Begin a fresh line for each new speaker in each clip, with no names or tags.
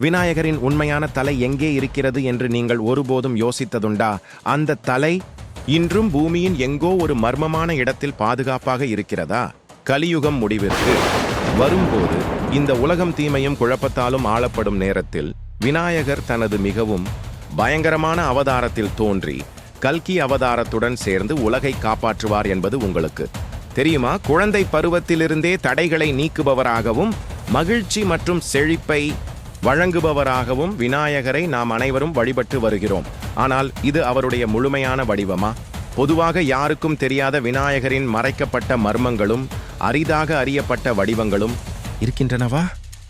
விநாயகரின் உண்மையான தலை எங்கே இருக்கிறது என்று நீங்கள் ஒருபோதும் யோசித்ததுண்டா? அந்த தலை இன்றும் பூமியின் எங்கோ ஒரு மர்மமான இடத்தில் பாதுகாப்பாக இருக்கிறதா? கலியுகம் முடிவிற்கு வரும்போது இந்த உலகம் தீமையும் குழப்பத்தாலும் ஆளப்படும் நேரத்தில் விநாயகர் தனது மிகவும் பயங்கரமான அவதாரத்தில் தோன்றி கல்கி அவதாரத்துடன் சேர்ந்து உலகை காப்பாற்றுவார் என்பது உங்களுக்கு தெரியுமா? குழந்தை பருவத்திலிருந்தே தடைகளை நீக்குபவராகவும் மகிழ்ச்சி மற்றும் செழிப்பை வழங்குபவராகவும் விநாயகரை நாம் அனைவரும் வழிபட்டு வருகிறோம். ஆனால் இது அவருடைய முழுமையான வடிவமா? பொதுவாக யாருக்கும் தெரியாத விநாயகரின் மறைக்கப்பட்ட மர்மங்களும் அரிதாக அறியப்பட்ட வடிவங்களும் இருக்கின்றனவா?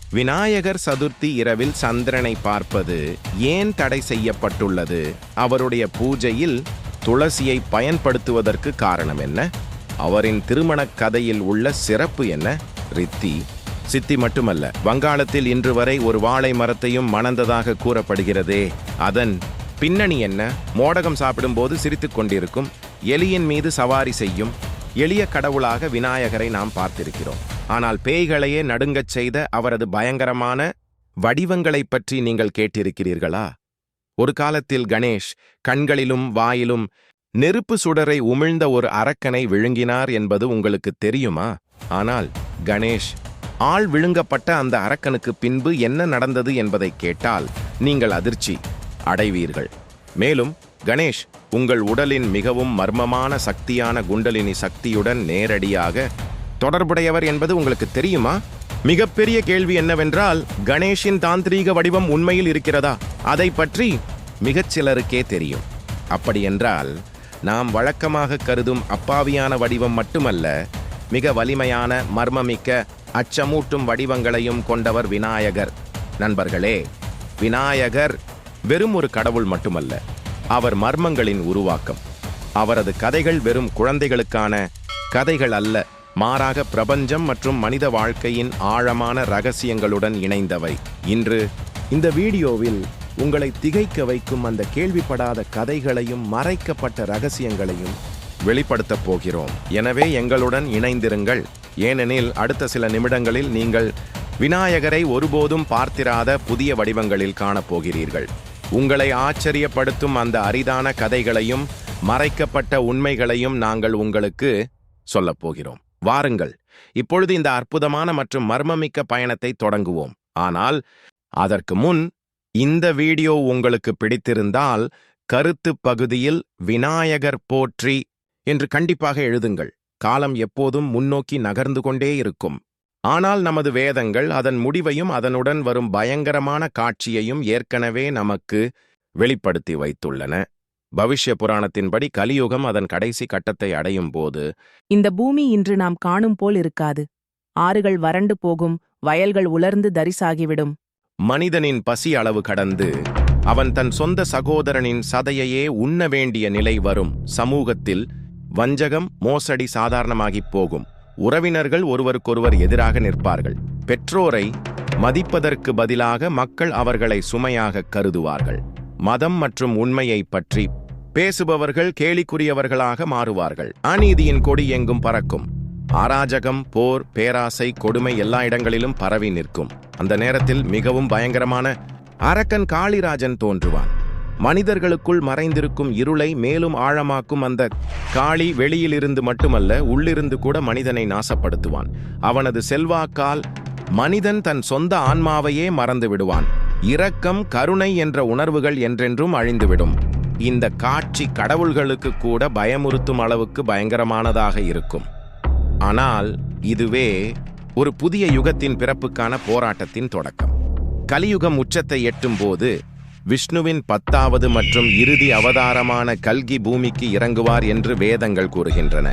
விநாயகர் சதுர்த்தி இரவில் சந்திரனை பார்ப்பது ஏன் தடை செய்யப்பட்டுள்ளது? அவருடைய பூஜையில் துளசியை பயன்படுத்துவதற்கு காரணம் என்ன? அவரின் திருமணக் கதையில் உள்ள சிறப்பு என்ன? ரித்தி. சித்தி மட்டுமல்ல வங்காளத்தில் இன்று வரை ஒரு வாழை மரத்தையும் மணந்ததாக கூறப்படுகிறதே. அதன் பின்னணி என்ன? மோடகம் சாப்பிடும்போது சிரித்துக் கொண்டிருக்கும் எலியின் மீது சவாரி செய்யும் எளிய கடவுளாக விநாயகரை நாம் பார்த்திருக்கிறோம். ஆனால் பேய்களையே நடுங்கச் செய்த அவரது பயங்கரமான வடிவங்களைப் பற்றி நீங்கள் கேட்டிருக்கிறீர்களா? ஒரு காலத்தில் கணேஷ் கண்களிலும் வாயிலும் நெருப்பு சுடரை உமிழ்ந்த ஒரு அரக்கனை விழுங்கினார் என்பது உங்களுக்கு தெரியுமா? ஆனால் கணேஷ் ஆள் விழுங்கப்பட்ட அந்த அரக்கனுக்கு பின்பு என்ன நடந்தது என்பதை கேட்டால் நீங்கள் அதிர்ச்சி அடைவீர்கள். மேலும் கணேஷ் உங்கள் உடலின் மிகவும் மர்மமான சக்தியான குண்டலினி சக்தியுடன் நேரடியாக தொடர்புடையவர் என்பது உங்களுக்கு தெரியுமா? மிகப்பெரிய கேள்வி என்னவென்றால் கணேஷின் தாந்திரீக வடிவம் உண்மையில் இருக்கிறதா? அதை பற்றி மிகச்சிலருக்கே தெரியும். அப்படியென்றால் நாம் வழக்கமாக கருதும் அப்பாவியான வடிவம் மட்டுமல்ல மிக வலிமையான மர்மமிக்க அச்சமூட்டும் வடிவங்களையும் கொண்டவர் விநாயகர். நண்பர்களே விநாயகர் வெறும் ஒரு கடவுள் மட்டுமல்ல அவர் மர்மங்களின் உருவாக்கம். அவரது கதைகள் வெறும் குழந்தைகளுக்கான கதைகள் அல்ல மாறாக பிரபஞ்சம் மற்றும் மனித வாழ்க்கையின் ஆழமான ரகசியங்களுடன் இணைந்தவை. இன்று இந்த வீடியோவில் உங்களை திகைக்க வைக்கும் அந்த கேள்விப்படாத கதைகளையும் மறைக்கப்பட்ட ரகசியங்களையும் வெளிப்படுத்தப் போகிறோம். எனவே எங்களுடன் இணைந்திருங்கள். ஏனெனில் அடுத்த சில நிமிடங்களில் நீங்கள் விநாயகரை ஒருபோதும் பார்த்திராத புதிய வடிவங்களில் காணப்போகிறீர்கள். உங்களை ஆச்சரியப்படுத்தும் அந்த அரிதான கதைகளையும் மறைக்கப்பட்ட உண்மைகளையும் நாங்கள் உங்களுக்கு சொல்லப் போகிறோம். வாருங்கள் இப்பொழுது இந்த அற்புதமான மற்றும் மர்மமிக்க பயணத்தை தொடங்குவோம். ஆனால் அதற்கு முன் இந்த வீடியோ உங்களுக்கு பிடித்திருந்தால் கருத்து பகுதியில் விநாயகர் போற்றி என்று கண்டிப்பாக எழுதுங்கள். காலம் எப்போதும் முன்னோக்கி நகர்ந்து கொண்டே இருக்கும். ஆனால் நமது வேதங்கள் அதன் முடிவையும் அதனுடன் வரும் பயங்கரமான காட்சியையும் ஏற்கனவே நமக்கு வெளிப்படுத்தி வைத்துள்ளன. பவிஷ்ய புராணத்தின்படி கலியுகம் அதன் கடைசி கட்டத்தை அடையும் போது
இந்த பூமி இன்று நாம் காணும் போல் இருக்காது. ஆறுகள் வறண்டு போகும் வயல்கள் உலர்ந்து தரிசாகிவிடும்.
மனிதனின் பசி அளவு கடந்து அவன் தன் சொந்த சகோதரனின் சதையையே உண்ண வேண்டிய நிலை வரும் சமூகத்தில் வஞ்சகம் மோசடி சாதாரணமாகிப் போகும். உறவினர்கள் ஒருவருக்கொருவர் எதிராக நிற்பார்கள். பெற்றோரை மதிப்பதற்கு பதிலாக மக்கள் அவர்களை சுமையாக கருதுவார்கள். மதம் மற்றும் உண்மையை பற்றி பேசுபவர்கள் கேலிக்குரியவர்களாக மாறுவார்கள். அநீதியின் கொடி எங்கும் பறக்கும். அராஜகம் போர் பேராசை கொடுமை எல்லா இடங்களிலும் பரவி நிற்கும். அந்த நேரத்தில் மிகவும் பயங்கரமான அரக்கன் காளிராஜன் தோன்றுவான். மனிதர்களுக்குள் மறைந்திருக்கும் இருளை மேலும் ஆழமாக்கும் அந்த காளி வெளியிலிருந்து மட்டுமல்ல உள்ளிருந்து கூட மனிதனை நாசப்படுத்துவான். அவனது செல்வாக்கால் மனிதன் தன் சொந்த ஆன்மாவையே மறந்து விடுவான் இரக்கம் கருணை என்ற உணர்வுகள் என்றென்றும் அழிந்துவிடும். இந்த காட்சி கடவுள்களுக்கு கூட பயமுறுத்தும் அளவுக்கு பயங்கரமானதாக இருக்கும். ஆனால் இதுவே ஒரு புதிய யுகத்தின் பிறப்புக்கான போராட்டத்தின் தொடக்கம். கலியுகம் உச்சத்தை எட்டும்போது விஷ்ணுவின் பத்தாவது மற்றும் இறுதி அவதாரமான கல்கி பூமிக்கு இறங்குவார் என்று வேதங்கள் கூறுகின்றன.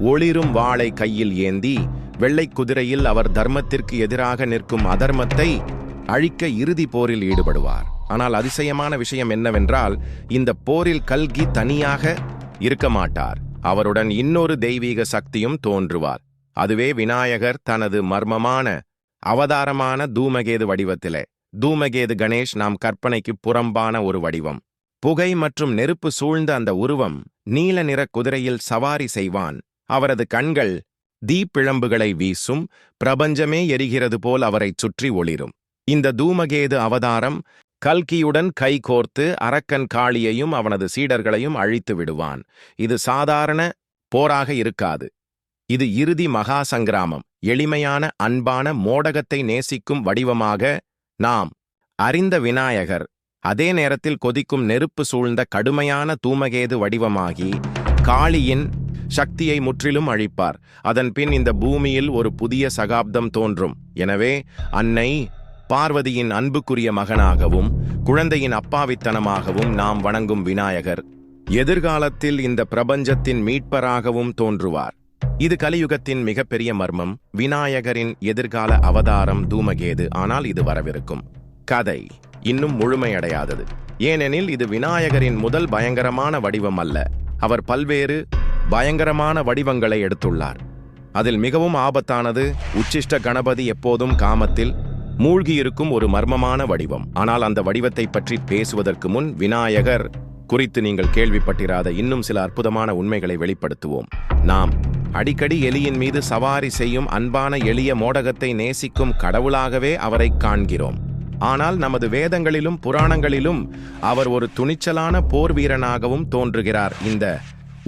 ஒளிரும் வாளை கையில் ஏந்தி வெள்ளை குதிரையில் அவர் தர்மத்திற்கு எதிராக நிற்கும் அதர்மத்தை அழிக்க இறுதி போரில் ஈடுபடுவார். ஆனால் அதிசயமான விஷயம் என்னவென்றால் இந்த போரில் கல்கி தனியாக இருக்க மாட்டார். அவருடன் இன்னொரு தெய்வீக சக்தியும் தோன்றுவார். அதுவே விநாயகர் தனது மர்மமான அவதாரமான தூமகேது வடிவத்திலே. தூமகேது கணேஷ் நாம் கற்பனைக்கு புறம்பான ஒரு வடிவம். புகை மற்றும் நெருப்பு சூழ்ந்த அந்த உருவம் நீல நிற குதிரையில் சவாரி செய்வான். அவரது கண்கள் தீப்பிழம்புகளை வீசும் பிரபஞ்சமே எரிகிறது போல் அவரைச் சுற்றி ஒளிரும். இந்த தூமகேது அவதாரம் கல்கியுடன் கைகோர்த்து அரக்கன் காளியையும் அவனது சீடர்களையும் அழித்து விடுவான். இது சாதாரண போராக இருக்காது. இது இறுதி மகா சங்கிராமம் எளிமையான அன்பான மோடகத்தை நேசிக்கும் வடிவமாக நாம் அறிந்த விநாயகர் அதே நேரத்தில் கொதிக்கும் நெருப்பு சூழ்ந்த கடுமையான தூமகேது வடிவமாகி காளியின் சக்தியை முற்றிலும் அழிப்பார். அதன் பின் இந்த பூமியில் ஒரு புதிய சகாப்தம் தோன்றும். எனவே அன்னை பார்வதியின் அன்புக்குரிய மகனாகவும் குழந்தையின் அப்பாவித்தனமாகவும் நாம் வணங்கும் விநாயகர் எதிர்காலத்தில் இந்த பிரபஞ்சத்தின் மீட்பராகவும் தோன்றுவார். இது கலியுகத்தின் மிகப்பெரிய மர்மம். விநாயகரின் எதிர்கால அவதாரம் தூமகேது. ஆனால் இது வரவிருக்கும். கதை இன்னும் முழுமையடையாதது. ஏனெனில் இது விநாயகரின் முதல் பயங்கரமான வடிவம் அல்ல. அவர் பல்வேறு பயங்கரமான வடிவங்களை எடுத்துள்ளார். அதில் மிகவும் ஆபத்தானது உச்சிஷ்ட கணபதி எப்போதும் காமத்தில் மூழ்கியிருக்கும் ஒரு மர்மமான வடிவம். ஆனால் அந்த வடிவத்தை பற்றி பேசுவதற்கு முன் விநாயகர் குறித்து நீங்கள் கேள்விப்பட்டிராத இன்னும் சில அற்புதமான உண்மைகளை வெளிப்படுத்துவோம். நாம் அடிக்கடி எலியின் மீது சவாரி செய்யும் அன்பான எளிய மோடகத்தை நேசிக்கும் கடவுளாகவே அவரை காண்கிறோம். ஆனால் நமது வேதங்களிலும் புராணங்களிலும் அவர் ஒரு துணிச்சலான போர் வீரனாகவும் தோன்றுகிறார். இந்த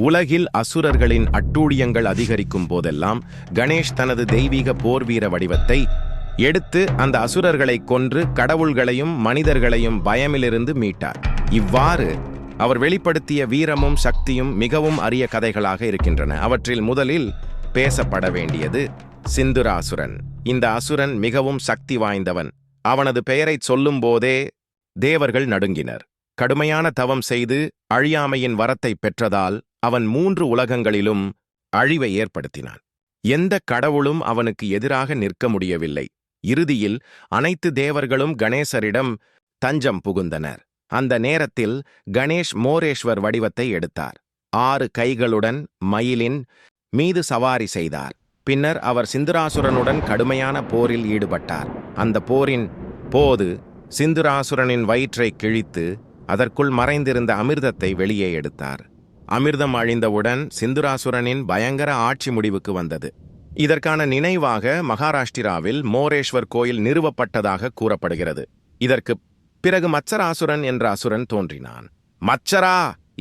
உலகில் அசுரர்களின் அட்டூழியங்கள் அதிகரிக்கும் போதெல்லாம் கணேஷ் தனது தெய்வீக போர் வீர வடிவத்தை எடுத்து அந்த அசுரர்களை கொன்று கடவுள்களையும் மனிதர்களையும் பயமிலிருந்து மீட்டார். இவ்வாறு அவர் வெளிப்படுத்திய வீரமும் சக்தியும் மிகவும் அரிய கதைகளாக இருக்கின்றன. அவற்றில் முதலில் பேசப்பட வேண்டியது சிந்துராசுரன் இந்த அசுரன் மிகவும் சக்தி வாய்ந்தவன். அவனது பெயரைச் சொல்லும்போதே தேவர்கள் நடுங்கினர். கடுமையான தவம் செய்து அழியாமையின் வரத்தை பெற்றதால் அவன் மூன்று உலகங்களிலும் அழிவை ஏற்படுத்தினான். எந்த கடவுளும் அவனுக்கு எதிராக நிற்க முடியவில்லை. இறுதியில் அனைத்து தேவர்களும் கணேசரிடம் தஞ்சம் புகுந்தனர். அந்த நேரத்தில் கணேஷ் மோரேஸ்வர் வடிவத்தை எடுத்தார். ஆறு கைகளுடன் மயிலின் மீது சவாரி செய்தார். பின்னர் அவர் சிந்துராசுரனுடன் கடுமையான போரில் ஈடுபட்டார். அந்த போரின் போது சிந்துராசுரனின் வயிற்றை கிழித்து அதற்குள் மறைந்திருந்த அமிர்தத்தை வெளியே எடுத்தார். அமிர்தம் அழிந்தவுடன் சிந்துராசுரனின் பயங்கர ஆட்சி முடிவுக்கு வந்தது. இதற்கான நினைவாக மகாராஷ்டிராவில் மோரேஸ்வர் கோயில் நிறுவப்பட்டதாக கூறப்படுகிறது. இதற்கு பிறகு மச்சராசுரன் என்ற அசுரன் தோன்றினான். மச்சரா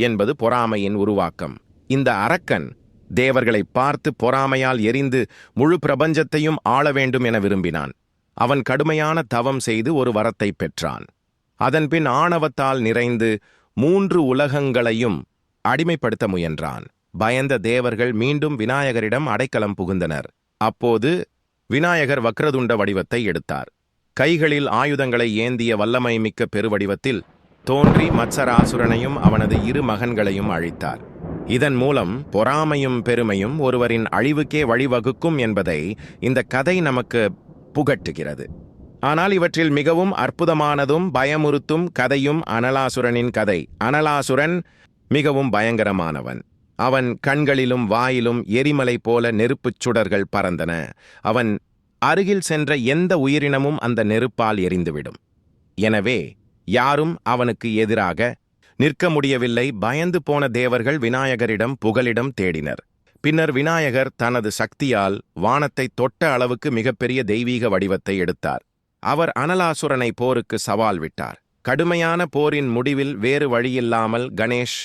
என்பது பொறாமையின் உருவாக்கம். இந்த அரக்கன் தேவர்களை பார்த்து பொறாமையால் எரிந்து முழு பிரபஞ்சத்தையும் ஆள வேண்டும் என விரும்பினான். அவன் கடுமையான தவம் செய்து ஒரு வரத்தை பெற்றான். அதன்பின் ஆணவத்தால் நிறைந்து மூன்று உலகங்களையும் அடிமைப்படுத்த முயன்றான். பயந்த தேவர்கள் மீண்டும் விநாயகரிடம் அடைக்கலம் புகுந்தனர். அப்போது விநாயகர் வக்ரதுண்ட வடிவத்தை எடுத்தார். கைகளில் ஆயுதங்களை ஏந்திய வல்லமை மிக்க பெருவடிவத்தில் தோன்றி மத்சராசுரனையும் அவனது இரு மகன்களையும் அழித்தார். இதன் மூலம் பொறாமையும் பெருமையும் ஒருவரின் அழிவுக்கே வழிவகுக்கும் என்பதை இந்த கதை நமக்கு புகட்டுகிறது. ஆனால் இவற்றில் மிகவும் அற்புதமானதும் பயமுறுத்தும் கதையும் அனலாசுரனின் கதை. அனலாசுரன் மிகவும் பயங்கரமானவன். அவன் கண்களிலும் வாயிலும் எரிமலை போல நெருப்புச் சுடர்கள் பறந்தன. அவன் அருகில் சென்ற எந்த உயிரினமும் அந்த நெருப்பால் எரிந்துவிடும். எனவே யாரும் அவனுக்கு எதிராக நிற்க முடியவில்லை. பயந்து போன தேவர்கள் விநாயகரிடம் புகலிடம் தேடினர். பின்னர் விநாயகர் தனது சக்தியால் வானத்தை தொட்ட அளவுக்கு மிகப்பெரிய தெய்வீக வடிவத்தை எடுத்தார். அவர் அனலாசுரனை போருக்கு சவால் விட்டார். கடுமையான போரின் முடிவில் வேறு வழியில்லாமல் கணேஷ்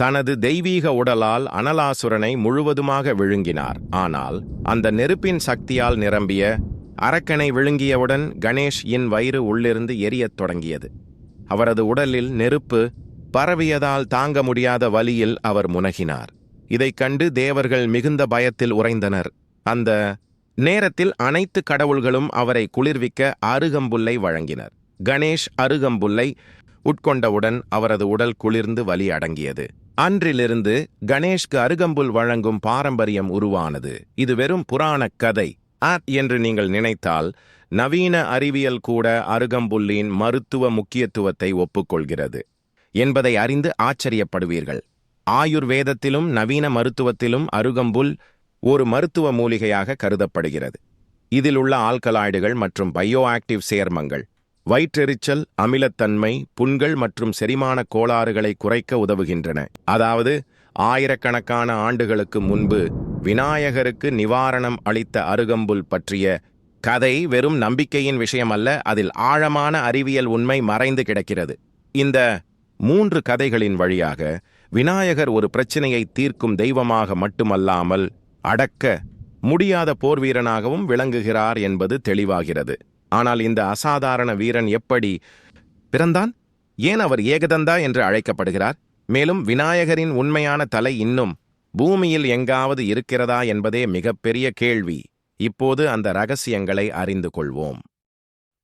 தனது தெய்வீக உடலால் அனலாசுரனை முழுவதுமாக விழுங்கினார். ஆனால் அந்த நெருப்பின் சக்தியால் நிரம்பிய அரக்கனை விழுங்கியவுடன் கணேஷ் இன் வயிறு உள்ளிருந்து எரியத் தொடங்கியது. அவரது உடலில் நெருப்பு பரவியதால் தாங்க முடியாத வலியில் அவர் முனகினார். இதைக் கண்டு தேவர்கள் மிகுந்த பயத்தில் உறைந்தனர். அந்த நேரத்தில் அனைத்து கடவுள்களும் அவரை குளிர்விக்க அருகம்புல்லை வழங்கினர். கணேஷ் அருகம்புல்லை உட்கொண்டவுடன் அவரது உடல் குளிர்ந்து வலி அடங்கியது. அன்றிலிருந்து கணேஷ்க்கு அருகம்புல் வழங்கும் பாரம்பரியம் உருவானது. இது வெறும் புராணக் கதை. ஆட் என்று நீங்கள் நினைத்தால் நவீன அறிவியல் கூட அருகம்புல்லின் மருத்துவ முக்கியத்துவத்தை ஒப்புக்கொள்கிறது என்பதை அறிந்து ஆச்சரியப்படுவீர்கள். ஆயுர்வேதத்திலும் நவீன மருத்துவத்திலும் அருகம்புல் ஒரு மருத்துவ மூலிகையாக கருதப்படுகிறது. இதில் உள்ள ஆல்கலாய்டுகள் மற்றும் பயோ ஆக்டிவ் சேர்மங்கள் வயிற்றெரிச்சல் அமிலத்தன்மை புண்கள் மற்றும் செரிமான கோளாறுகளை குறைக்க உதவுகின்றன. அதாவது ஆயிரக்கணக்கான ஆண்டுகளுக்கு முன்பு விநாயகருக்கு நிவாரணம் அளித்த அருகம்புல் பற்றிய கதை வெறும் நம்பிக்கையின் விஷயம் அல்ல அதில் ஆழமான அறிவியல் உண்மை மறைந்து கிடக்கிறது. இந்த மூன்று கதைகளின் வழியாக விநாயகர் ஒரு பிரச்சனையை தீர்க்கும் தெய்வமாக மட்டுமல்லாமல் அடக்க முடியாத போர் வீரனாகவும் விளங்குகிறார் என்பது தெளிவாகிறது. ஆனால் இந்த அசாதாரண வீரன் எப்படி பிறந்தான்? ஏன் அவர் ஏகதந்தா என்று அழைக்கப்படுகிறார்? மேலும் விநாயகரின் உண்மையான தலை இன்னும் பூமியில் எங்காவது இருக்கிறதா என்பதே மிகப்பெரிய கேள்வி. இப்போது அந்த ரகசியங்களை அறிந்து கொள்வோம்.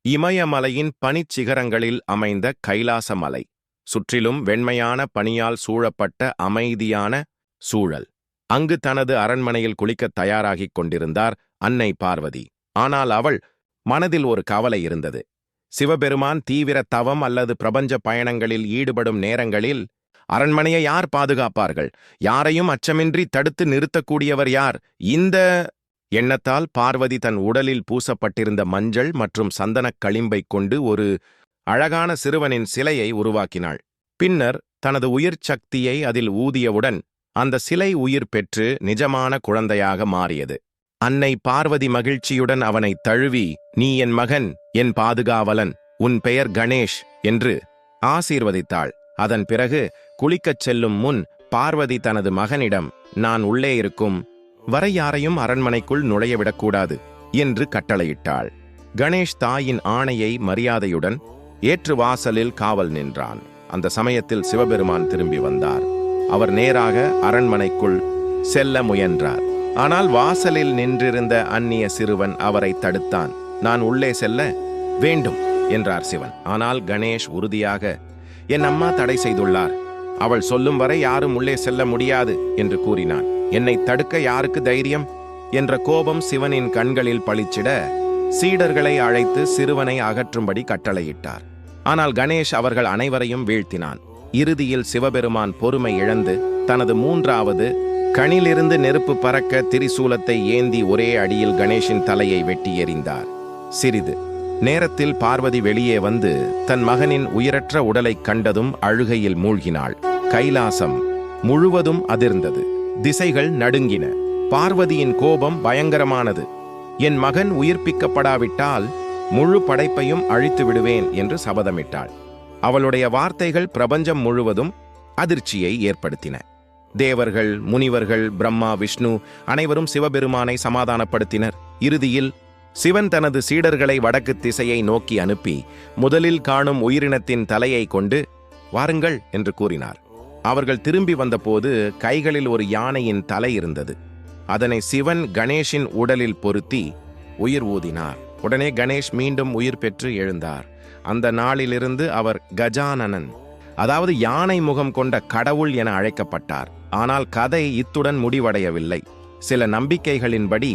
இமயமலையின் பனிச்சிகரங்களில் அமைந்த கைலாச மலை சுற்றிலும் வெண்மையான பனியால் சூழப்பட்ட அமைதியான சூழல். அங்கு தனது அரண்மனையில் குளிக்கத் தயாராகிக் கொண்டிருந்தார் அன்னை பார்வதி. ஆனால் அவள் மனதில் ஒரு கவலை இருந்தது. சிவபெருமான் தீவிர தவம் அல்லது பிரபஞ்ச பயணங்களில் ஈடுபடும் நேரங்களில் அரண்மனையை யார் பாதுகாப்பார்கள்? யாரையும் அச்சமின்றி தடுத்து நிறுத்தக்கூடியவர் யார்? இந்த எண்ணத்தால் பார்வதி தன் உடலில் பூசப்பட்டிருந்த மஞ்சள் மற்றும் சந்தனக் களிம்பைக் கொண்டு ஒரு அழகான சிறுவனின் சிலையை உருவாக்கினாள். பின்னர் தனது உயிர் சக்தியை அதில் ஊதியவுடன் அந்த சிலை உயிர் பெற்று நிஜமான குழந்தையாக மாறியது. அன்னை பார்வதி மகிழ்ச்சியுடன் அவனை தழுவி நீ என் மகன் என் பாதுகாவலன் உன் பெயர் கணேஷ் என்று ஆசீர்வதித்தாள். அதன் பிறகு குளிக்கச் செல்லும் முன் பார்வதி தனது மகனிடம் நான் உள்ளே இருக்கும் வரை யாரையும் அரண்மனைக்குள் நுழையவிடக்கூடாது என்று கட்டளையிட்டாள். கணேஷ் தாயின் ஆணையை மரியாதையுடன் ஏற்று வாசலில் காவல் நின்றான். அந்த சமயத்தில் சிவபெருமான் திரும்பி வந்தார். அவர் நேராக அரண்மனைக்குள் செல்ல முயன்றார். ஆனால் வாசலில் நின்றிருந்த அந்நிய சிறுவன் அவரை தடுத்தான். நான் உள்ளே செல்ல வேண்டும் என்றார் சிவன். ஆனால் கணேஷ் உறுதியாக என் அம்மா தடை செய்துள்ளார். அவள் சொல்லும் வரை யாரும் உள்ளே செல்ல முடியாது என்று கூறினான். என்னை தடுக்க யாருக்கு தைரியம்? என்ற கோபம் சிவனின் கண்களில் பளிச்சிட சீடர்களை அழைத்து சிறுவனை அகற்றும்படி கட்டளையிட்டார். ஆனால் கணேஷ் அவர்கள் அனைவரையும் வீழ்த்தினான். இறுதியில் சிவபெருமான் பொறுமை இழந்து தனது மூன்றாவது கணிலிருந்து நெருப்பு பறக்க திரிசூலத்தை ஏந்தி ஒரே அடியில் கணேஷின் தலையை வெட்டி எறிந்தார். சிறிது நேரத்தில் பார்வதி வெளியே வந்து தன் மகனின் உயிரற்ற உடலைக் கண்டதும் அழுகையில் மூழ்கினாள். கைலாசம் முழுவதும் அதிர்ந்தது. திசைகள் நடுங்கின. பார்வதியின் கோபம் பயங்கரமானது. என் மகன் உயிர்ப்பிக்கப்படாவிட்டால் முழு படைப்பையும் அழித்து விடுவேன் என்று சபதமிட்டாள். அவளுடைய வார்த்தைகள் பிரபஞ்சம் முழுவதும் அதிர்ச்சியை ஏற்படுத்தின. தேவர்கள் முனிவர்கள் பிரம்மா விஷ்ணு அனைவரும் சிவபெருமானை சமாதானப்படுத்தினர். இறுதியில் சிவன் தனது சீடர்களை வடக்கு திசையை நோக்கி அனுப்பி முதலில் காணும் உயிரினத்தின் தலையை கொண்டு வாருங்கள் என்று கூறினார். அவர்கள் திரும்பி வந்தபோது கைகளில் ஒரு யானையின் தலை இருந்தது. அதனை சிவன் கணேஷின் உடலில் பொருத்தி உயிர் ஊதினார். உடனே கணேஷ் மீண்டும் உயிர் பெற்று எழுந்தார். அந்த நாளிலிருந்து அவர் கஜானனன். அதாவது யானை முகம் கொண்ட கடவுள் என அழைக்கப்பட்டார். ஆனால் கதை இத்துடன் முடிவடையவில்லை. சில நம்பிக்கைகளின்படி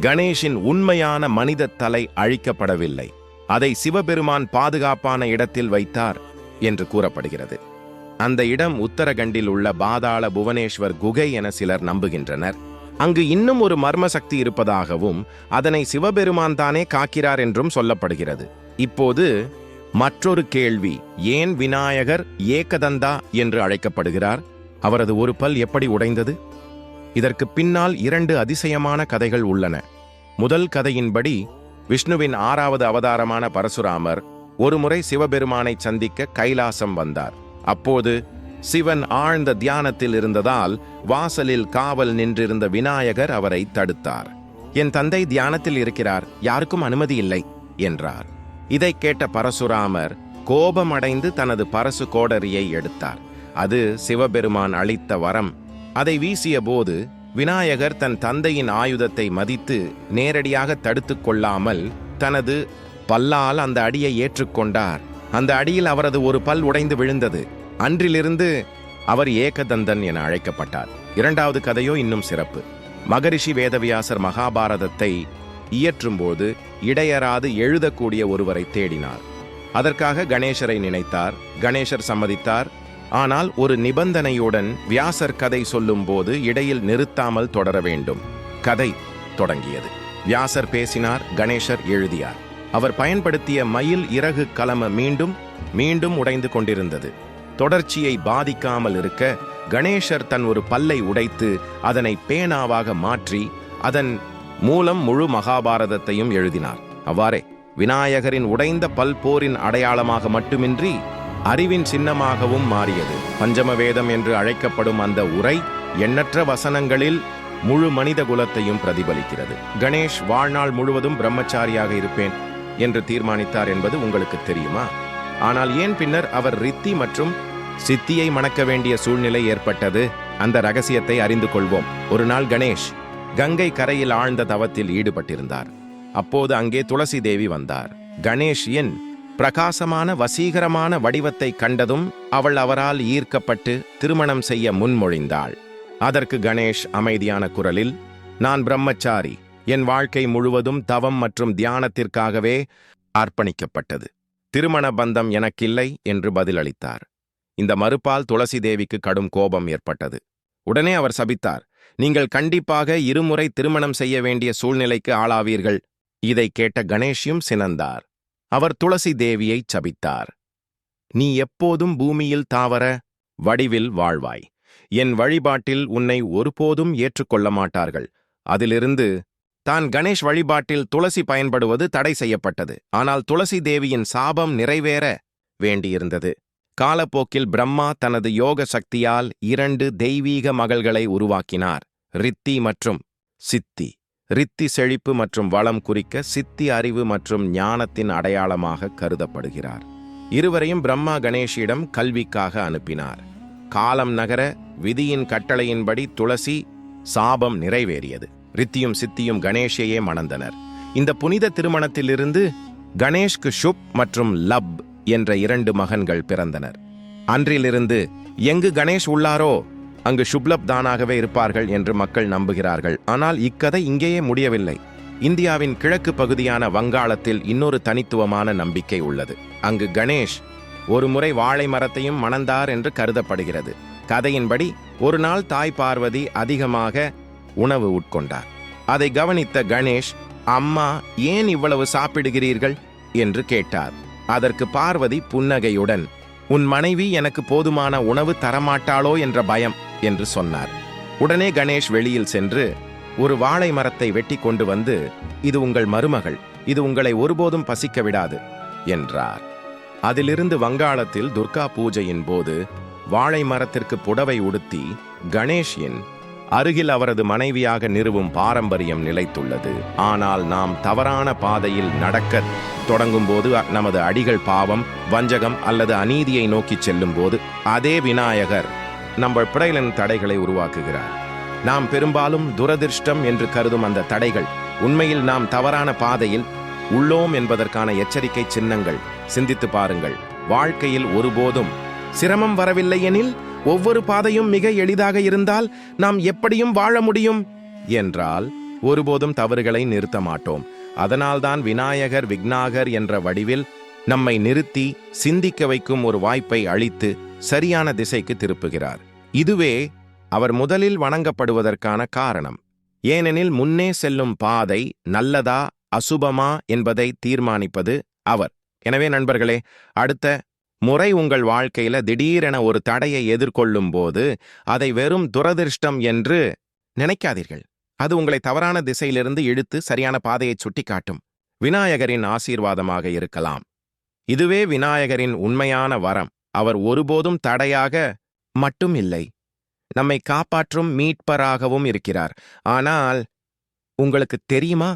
கணேஷின் உண்மையான மனித தலை அழிக்கப்படவில்லை. அதை சிவபெருமான் பாதுகாப்பான இடத்தில் வைத்தார் என்று கூறப்படுகிறது. அந்த இடம் உத்தரகண்டில் உள்ள பாதாள புவனேஸ்வர் குகை என சிலர் நம்புகின்றனர். அங்கு இன்னும் ஒரு மர்ம சக்தி இருப்பதாகவும் அதனை சிவபெருமான் தானே காக்கிறார் என்றும் சொல்லப்படுகிறது. இப்போது மற்றொரு கேள்வி ஏன் விநாயகர் ஏகதந்தா என்று அழைக்கப்படுகிறார்? அவரது ஒரு பல் எப்படி உடைந்தது? இதற்கு பின்னால் இரண்டு அதிசயமான கதைகள் உள்ளன. முதல் கதையின்படி விஷ்ணுவின் ஆறாவது அவதாரமான பரசுராமர் ஒருமுறை சிவபெருமானை சந்திக்க கைலாசம் வந்தார். அப்போது சிவன் ஆழ்ந்த தியானத்தில் இருந்ததால் வாசலில் காவல் நின்றிருந்த விநாயகர் அவரை தடுத்தார். என் தந்தை தியானத்தில் இருக்கிறார் யாருக்கும் அனுமதி இல்லை என்றார். இதை கேட்ட பரசுராமர் கோபமடைந்து தனது பரசு கோடரியை எடுத்தார். அது சிவபெருமான் அளித்த வரம். அதை வீசிய போது விநாயகர் தன் தந்தையின் ஆயுதத்தை மதித்து நேரடியாக தடுத்து கொள்ளாமல் தனது பல்லால் அந்த அடியை ஏற்றுக்கொண்டார் அந்த அடியில் அவரது ஒரு பல் உடைந்து விழுந்தது. அன்றிலிருந்து அவர் ஏகதந்தன் என அழைக்கப்பட்டார். இரண்டாவது கதையோ இன்னும் சிறப்பு. மகரிஷி வேதவியாசர் மகாபாரதத்தை இயற்றும்போது இடையராது எழுதக்கூடிய ஒருவரை தேடினார். அதற்காக கணேசரை நினைத்தார் கணேசர் சம்மதித்தார். ஆனால் ஒரு நிபந்தனையுடன் வியாசர் கதை சொல்லும்போது இடையில் நிறுத்தாமல் தொடர வேண்டும். கதை தொடங்கியது. வியாசர் பேசினார் கணேசர் எழுதியார். அவர் பயன்படுத்திய மயில் இறகு கலம மீண்டும் மீண்டும் உடைந்து கொண்டிருந்தது. தொடர்ச்சியை பாதிக்காமல் இருக்க கணேசர் தன் ஒரு பல்லை உடைத்து அதனை பேனாவாக மாற்றி அதன் மூலம் முழு மகாபாரதத்தையும் எழுதினார். அவ்வாறே விநாயகரின் உடைந்த பல்போரின் அடையாளமாக மட்டுமின்றி அறிவின் சின்னமாகவும் மாறியது. பஞ்சம வேதம் என்று அழைக்கப்படும் அந்த உரை எண்ணற்ற வசனங்களில் முழு மனித குலத்தையும் பிரதிபலிக்கிறது. கணேஷ் வாழ்நாள் முழுவதும் பிரம்மச்சாரியாக இருப்பேன் என்று தீர்மானித்தார் என்பது உங்களுக்கு தெரியுமா? ஆனால் ஏன் பின்னர் அவர் ரித்தி மற்றும் சித்தியை மணக்க வேண்டிய சூழ்நிலை ஏற்பட்டது? அந்த ரகசியத்தை அறிந்து கொள்வோம். ஒரு நாள் கணேஷ் கங்கை கரையில் ஆழ்ந்த தவத்தில் ஈடுபட்டிருந்தார். அப்போது அங்கே துளசி தேவி வந்தார். கணேஷ் என் பிரகாசமான வசீகரமான வடிவத்தை கண்டதும் அவள் அவரால் ஈர்க்கப்பட்டு திருமணம் செய்ய முன்மொழிந்தாள். அதற்கு கணேஷ் அமைதியான குரலில் நான் பிரம்மச்சாரி. என் வாழ்க்கை முழுவதும் தவம் மற்றும் தியானத்திற்காகவே அர்ப்பணிக்கப்பட்டது. திருமண பந்தம் எனக்கில்லை என்று பதிலளித்தார். இந்த மறுப்பால் துளசி தேவிக்கு கடும் கோபம் ஏற்பட்டது. உடனே அவர் சபித்தார் நீங்கள் கண்டிப்பாக இருமுறை திருமணம் செய்ய வேண்டிய சூழ்நிலைக்கு ஆளாவீர்கள். இதை கேட்ட கணேஷும் சினந்தார். அவர் துளசி தேவியை சபித்தார். நீ எப்போதும் பூமியில் தாவர வடிவில் வாழ்வாய். என் வழிபாட்டில் உன்னை ஒருபோதும் ஏற்றுக்கொள்ள மாட்டார்கள். அதிலிருந்து தான் கணேஷ் வழிபாட்டில் துளசி பயன்படுவது தடை செய்யப்பட்டது. ஆனால் துளசி தேவியின் சாபம் நிறைவேற வேண்டியிருந்தது. காலப்போக்கில் பிரம்மா தனது யோக சக்தியால் இரண்டு தெய்வீக மகள்களை உருவாக்கினார் ரித்தி மற்றும் சித்தி. ரித்தி செழிப்பு மற்றும் வளம் குறிக்க சித்தி அறிவு மற்றும் ஞானத்தின் அடையாளமாக கருதப்படுகிறார். இருவரையும் பிரம்மா கணேஷிடம் கல்விக்காக அனுப்பினார். காலம் நகர விதியின் கட்டளையின்படி துளசி சாபம் நிறைவேறியது. ரித்தியும் சித்தியும் கணேஷையே மணந்தனர். இந்த புனித திருமணத்திலிருந்து கணேஷ்க்கு ஷுப் மற்றும் லப் என்ற இரண்டு மகன்கள் பிறந்தனர். அன்றிலிருந்து எங்கு கணேஷ் உள்ளாரோ அங்கு சுப்லப் தானாகவே இருப்பார்கள் என்று மக்கள் நம்புகிறார்கள். ஆனால் இக்கதை இங்கேயே முடியவில்லை. இந்தியாவின் கிழக்கு பகுதியான வங்காளத்தில் இன்னொரு தனித்துவமான நம்பிக்கை உள்ளது. அங்கு கணேஷ் ஒரு முறை வாழை மரத்தையும் மணந்தார் என்று கருதப்படுகிறது. கதையின்படி ஒரு நாள் தாய் பார்வதி அதிகமாக உணவு உட்கொண்டார். அதை கவனித்த கணேஷ் அம்மா ஏன் இவ்வளவு சாப்பிடுகிறீர்கள்? என்று கேட்டார். அதற்கு பார்வதி புன்னகையுடன் உன் மனைவி எனக்கு போதுமான உணவு தரமாட்டாளோ என்ற பயம் என்று சொன்னார். உடனே கணேஷ் வெளியில் சென்று ஒரு வாழை மரத்தை வெட்டி கொண்டு வந்து இது உங்கள் மருமகள் இது உங்களை ஒருபோதும் பசிக்க விடாது என்றார். அதிலிருந்து வங்காளத்தில் துர்கா பூஜையின் போது வாழை மரத்திற்கு புடவை உடுத்தி கணேஷின் அருகில் அவரது மனைவியாக நிறுவும் பாரம்பரியம் நிலைத்துள்ளது. ஆனால் நாம் தவறான பாதையில் நடக்க தொடங்கும்போது நமது அடிகள் பாவம் வஞ்சகம் அல்லது அநீதியை நோக்கிச் செல்லும் போது அதே விநாயகர் நம்ம பிழைகளின் தடைகளை உருவாக்குகிறார். நாம் பெரும்பாலும் துரதிர்ஷ்டம் என்று கருதும் அந்த தடைகள் உண்மையில் நாம் தவறான பாதையில் உள்ளோம் என்பதற்கான எச்சரிக்கை சின்னங்கள். சிந்தித்து பாருங்கள் வாழ்க்கையில் ஒருபோதும் சிரமம் வரவில்லை எனில் ஒவ்வொரு பாதையும் மிக எளிதாக இருந்தால் நாம் எப்படியும் வாழ முடியும்? என்றால் ஒருபோதும் தவறுகளை நிறுத்த மாட்டோம். அதனால்தான் விநாயகர் விக்னாகர் என்ற வடிவில் நம்மை நிறுத்தி சிந்திக்க வைக்கும் ஒரு வாய்ப்பை அளித்து சரியான திசைக்கு திருப்புகிறார். இதுவே அவர் முதலில் வணங்கப்படுவதற்கான காரணம். ஏனெனில் முன்னே செல்லும் பாதை நல்லதா அசுபமா என்பதை தீர்மானிப்பது அவர். எனவே நண்பர்களே அடுத்த முறை உங்கள் வாழ்க்கையில திடீரென ஒரு தடையை எதிர்கொள்ளும் போது அதை வெறும் துரதிர்ஷ்டம் என்று நினைக்காதீர்கள். அது உங்களை தவறான திசையிலிருந்து இழுத்து சரியான பாதையை சுட்டிக்காட்டும். விநாயகரின் ஆசீர்வாதமாக இருக்கலாம். இதுவே விநாயகரின் உண்மையான வரம். அவர் ஒருபோதும் தடையாக மட்டும் இல்லை. நம்மை காப்பாற்றும் மீட்பராகவும் இருக்கிறார். ஆனால் உங்களுக்கு தெரியுமா?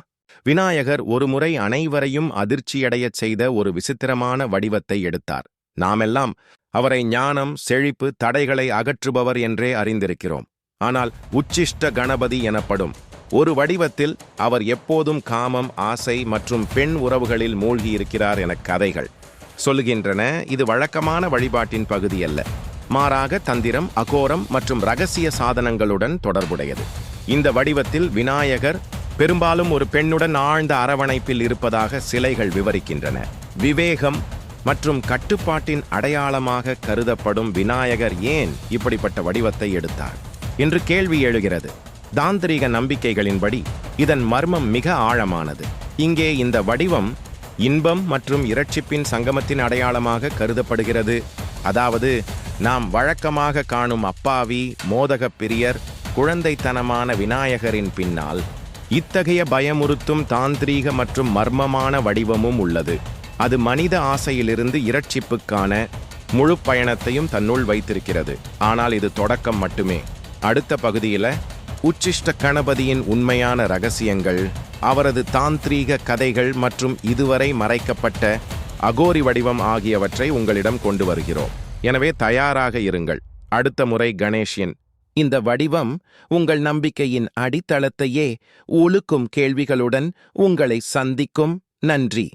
விநாயகர் ஒருமுறை அனைவரையும் அதிர்ச்சியடையச் செய்த ஒரு விசித்திரமான வடிவத்தை எடுத்தார். நாமெல்லாம் அவரை ஞானம் செழிப்பு தடைகளை அகற்றுபவர் என்றே அறிந்திருக்கிறோம். ஆனால் உச்சிஷ்ட கணபதி எனப்படும் ஒரு வடிவத்தில் அவர் எப்போதும் காமம் ஆசை மற்றும் பெண் உறவுகளில் மூழ்கியிருக்கிறார் என கதைகள் சொல்லுகின்றன இது வழக்கமான வழிபாட்டின் பகுதி அல்ல. மாறாக தந்திரம் அகோரம் மற்றும் ரகசிய சாதனங்களுடன் தொடர்புடையது. இந்த வடிவத்தில் விநாயகர் பெரும்பாலும் ஒரு பெண்ணுடன் ஆழ்ந்த அரவணைப்பில் இருப்பதாக சிலைகள் விவரிக்கின்றன. விவேகம் மற்றும் கட்டுப்பாட்டின் அடையாளமாக கருதப்படும் விநாயகர் ஏன் இப்படிப்பட்ட வடிவத்தை எடுத்தார்? என்று கேள்வி எழுகிறது. தாந்திரிக நம்பிக்கைகளின்படி இதன் மர்மம் மிக ஆழமானது. இங்கே இந்த வடிவம் இன்பம் மற்றும் இரட்சிப்பின் சங்கமத்தின் அடையாளமாக கருதப்படுகிறது. அதாவது நாம் வழக்கமாக காணும் அப்பாவி மோதகப் பிரியர் குழந்தைத்தனமான விநாயகரின் பின்னால் இத்தகைய பயமுறுத்தும் தாந்திரீக மற்றும் மர்மமான வடிவமும் உள்ளது. அது மனித ஆசையிலிருந்து இரட்சிப்புக்கான முழு பயணத்தையும் தன்னுள் வைத்திருக்கிறது. ஆனால் இது தொடக்கம் மட்டுமே. அடுத்த பகுதியில் உச்சிஷ்ட கணபதியின் உண்மையான ரகசியங்கள் அவரது தாந்திரீக கதைகள் மற்றும் இதுவரை மறைக்கப்பட்ட அகோரி வடிவம் ஆகியவற்றை உங்களிடம் கொண்டு வருகிறோம். எனவே தயாராக இருங்கள். அடுத்த முறை கணேஷின் இந்த வடிவம் உங்கள் நம்பிக்கையின் அடித்தளத்தையே உலுக்கும் கேள்விகளுடன் உங்களை சந்திக்கும். நன்றி.